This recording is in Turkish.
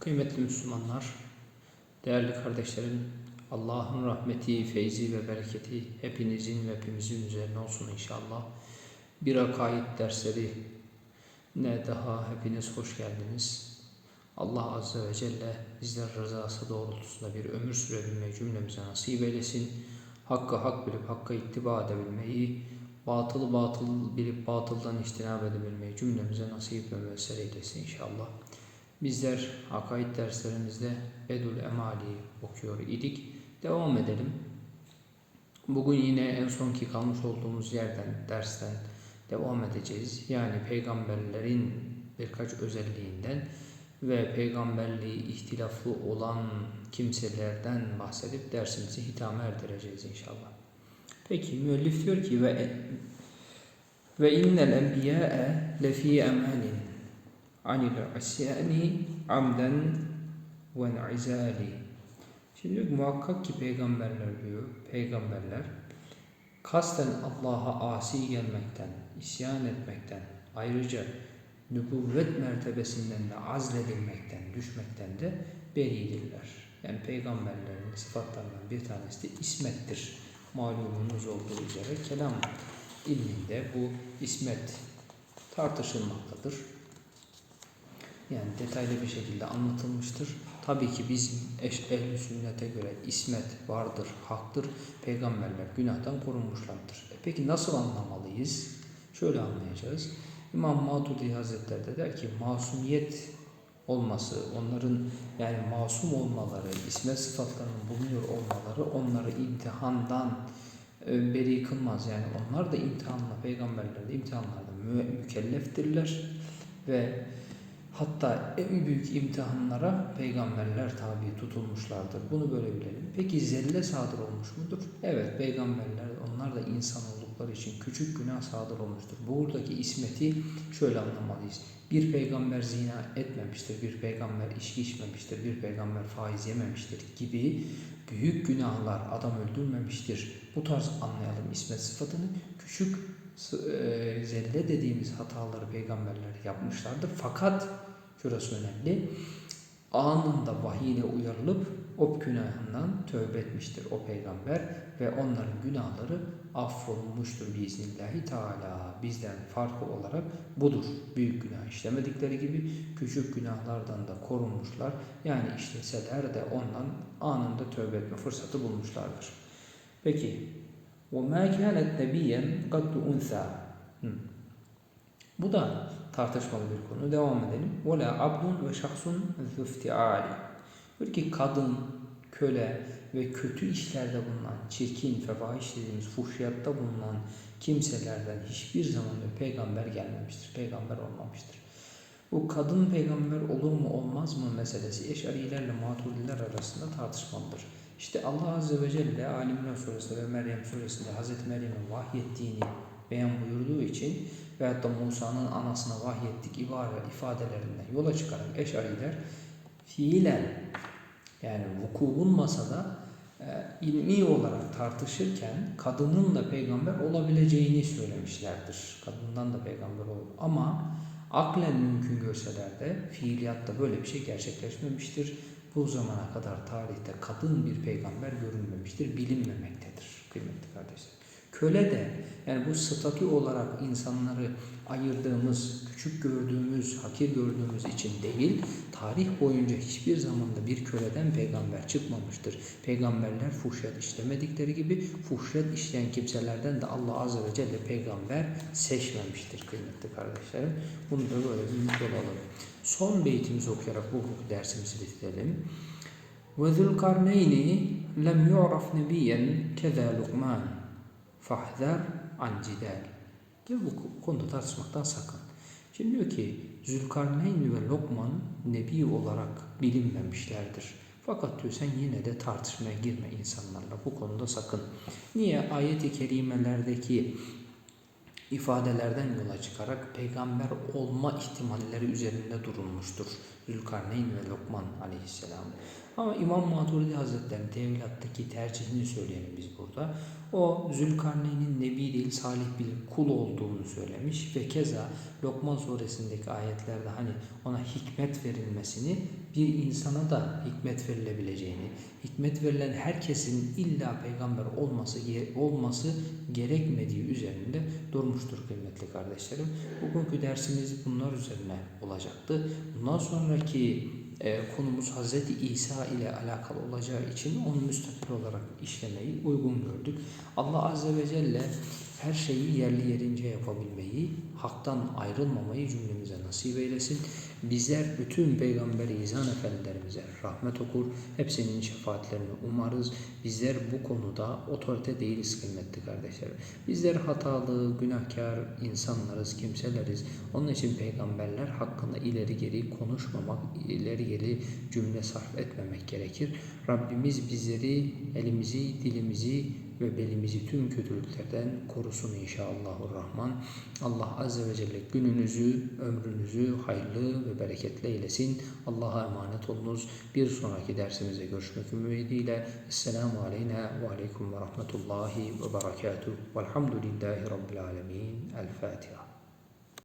Kıymetli Müslümanlar, değerli kardeşlerim, Allah'ın rahmeti, feyzi ve bereketi hepinizin ve hepimizin üzerine olsun inşallah. Bir akaid dersleri ne daha hepiniz hoş geldiniz. Allah Azze ve Celle bizler rızası doğrultusunda bir ömür sürebilmeyi cümlemize nasip eylesin. Hakkı hak bilip hakka ittiba edebilmeyi, batılı batıl bilip batıldan içtinab edebilmeyi cümlemize nasip ve müessir eylesin inşallah. Bizler akaid derslerimizde Bedul Emali okuyor idik. Devam edelim. Bugün yine en sonki kalmış olduğumuz yerden, dersten devam edeceğiz. Yani peygamberlerin birkaç özelliğinden ve peygamberliği ihtilaflı olan kimselerden bahsedip dersimizi hitama erdireceğiz inşallah. Peki müellif diyor ki ve ve innel enbiya'e lefi emanin anil isyani amden ve izali. Şimdi muhakkak ki peygamberler diyor, peygamberler kasten Allah'a asi gelmekten, isyan etmekten, ayrıca nübüvvet mertebesinden de azledilmekten, düşmekten de beridirler. Yani peygamberlerin sıfatlarından bir tanesi de ismettir. Malumunuz olduğu üzere kelam ilminde bu ismet tartışılmaktadır. Yani detaylı bir şekilde anlatılmıştır. Tabii ki eş ehli sünnete göre ismet vardır, haktır. Peygamberler günahtan korunmuşlardır. E peki nasıl anlamalıyız? Şöyle anlayacağız. İmam Matudi Hazretleri de der ki masumiyet olması, onların yani masum olmaları, ismet sıfatlarının bulunuyor olmaları onları imtihandan e, beri kılmaz. Yani onlar da imtihanla, peygamberler de imtihanlarda mü mükelleftirler ve hatta en büyük imtihanlara peygamberler tabi tutulmuşlardır. Bunu böyle bilelim. Peki zelle sadır olmuş mudur? Evet peygamberler onlar da insan oldukları için küçük günah sadır olmuştur. Buradaki ismeti şöyle anlamalıyız. Bir peygamber zina etmemiştir, bir peygamber içki içmemiştir, bir peygamber faiz yememiştir gibi büyük günahlar adam öldürmemiştir. Bu tarz anlayalım ismet sıfatını. Küçük e, zelle dediğimiz hataları peygamberler yapmışlardır. Fakat şurası önemli Anında vahiyle uyarılıp o günahından tövbe etmiştir o peygamber ve onların günahları affolunmuştur biiznillahü teala. Bizden farkı olarak budur. Büyük günah işlemedikleri gibi küçük günahlardan da korunmuşlar. Yani işleseler de ondan anında tövbe etme fırsatı bulmuşlardır. Peki وَمَا كَانَتْ نَبِيًّا قَدْ اُنْثَى bu da tartışmalı bir konu. Devam edelim. Vela abdun ve şahsun zuftiali. Diyor ki kadın, köle ve kötü işlerde bulunan, çirkin, fevahiş dediğimiz fuhşiyatta bulunan kimselerden hiçbir zaman bir peygamber gelmemiştir. Peygamber olmamıştır. Bu kadın peygamber olur mu olmaz mı meselesi Eşarilerle Maturidiler arasında tartışmalıdır. İşte Allah Azze ve Celle Alimler Suresi ve Meryem Suresi'nde Hz. Meryem'in vahyettiğini beyan buyurduğu için veyahut da Musa'nın anasına vahyettik ibare ifadelerinden yola çıkarak Eşariler fiilen yani vuku bulmasa da e, ilmi olarak tartışırken kadının da peygamber olabileceğini söylemişlerdir. Kadından da peygamber olur. Ama aklen mümkün görseler de fiiliyatta böyle bir şey gerçekleşmemiştir. Bu zamana kadar tarihte kadın bir peygamber görülmemiştir, bilinmemektedir kıymetli kardeşler. Köle de yani bu statü olarak insanları ayırdığımız, küçük gördüğümüz, hakir gördüğümüz için değil, tarih boyunca hiçbir zamanda bir köleden peygamber çıkmamıştır. Peygamberler fuhşiyat işlemedikleri gibi fuhşiyat işleyen kimselerden de Allah Azze ve Celle peygamber seçmemiştir kıymetli kardeşlerim. Bunu da böyle bir not olalım. Son beytimizi okuyarak bu dersimizi bitirelim. وَذُ الْقَرْنَيْنِ لَمْ يُعْرَفْ نَبِيًّا كَذَا لُقْمَانٍ fahzer an cidel. Gel bu konuda tartışmaktan sakın. Şimdi diyor ki Zülkarneyn ve Lokman nebi olarak bilinmemişlerdir. Fakat diyor sen yine de tartışmaya girme insanlarla bu konuda sakın. Niye? Ayet-i kerimelerdeki ifadelerden yola çıkarak peygamber olma ihtimalleri üzerinde durulmuştur. Zülkarneyn ve Lokman aleyhisselam. Ama İmam Maturidi Hazretleri'nin tevilattaki tercihini söyleyelim biz burada. O Zülkarneyn'in nebi değil salih bir kul olduğunu söylemiş ve keza Lokman suresindeki ayetlerde hani ona hikmet verilmesini bir insana da hikmet verilebileceğini, hikmet verilen herkesin illa peygamber olması olması gerekmediği üzerinde durmuştur kıymetli kardeşlerim. Bugünkü dersimiz bunlar üzerine olacaktı. Bundan sonraki e, konumuz Hz. İsa ile alakalı olacağı için onu müstakil olarak işlemeyi uygun gördük. Allah Azze ve Celle her şeyi yerli yerince yapabilmeyi, haktan ayrılmamayı cümlemize nasip eylesin. Bizler bütün Peygamber İzan Efendilerimize rahmet okur, hepsinin şefaatlerini umarız. Bizler bu konuda otorite değiliz kıymetli kardeşlerim. Bizler hatalı, günahkar insanlarız, kimseleriz. Onun için peygamberler hakkında ileri geri konuşmamak, ileri geri cümle sarf etmemek gerekir. Rabbimiz bizleri, elimizi, dilimizi ve belimizi tüm kötülüklerden korusun inşallahurrahman. Allah Azze ve Celle gününüzü, ömrünüzü hayırlı ve bereketli eylesin. Allah'a emanet olunuz. Bir sonraki dersimize görüşmek ümidiyle. Esselamu aleyna ve aleyküm ve rahmetullahi ve berekatuhu. Velhamdülillahi Rabbil alemin. El Fatiha.